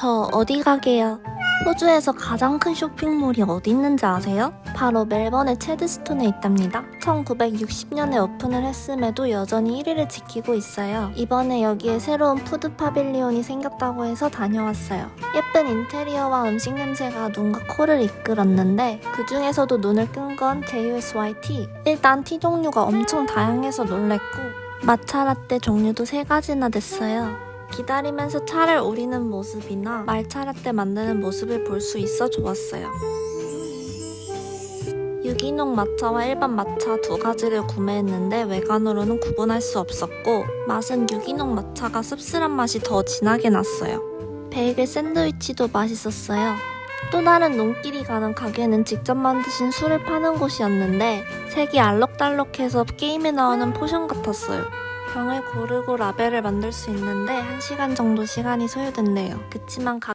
저 어디 가게요? 호주에서 가장 큰 쇼핑몰이 어디 있는지 아세요? 바로 멜번의 체드스톤에 있답니다. 1960년에 오픈을 했음에도 여전히 1위를 지키고 있어요. 이번에 여기에 새로운 푸드 파빌리온이 생겼다고 해서 다녀왔어요. 예쁜 인테리어와 음식 냄새가 눈과 코를 이끌었는데 그 중에서도 눈을 끈 건 JUSYT. 일단 티 종류가 엄청 다양해서 놀랬고 마차 라떼 종류도 세 가지나 됐어요. 기다리면서 차를 우리는 모습이나 말차 라떼 만드는 모습을 볼 수 있어 좋았어요. 유기농 마차와 일반 마차 두 가지를 구매했는데 외관으로는 구분할 수 없었고 맛은 유기농 마차가 씁쓸한 맛이 더 진하게 났어요. 베이글 샌드위치도 맛있었어요. 또 다른 눈길이 가는 가게는 직접 만드신 술을 파는 곳이었는데 색이 알록달록해서 게임에 나오는 포션 같았어요. 병을 고르고 라벨을 만들 수 있는데 1시간 정도 시간이 소요된대요. 그치만 가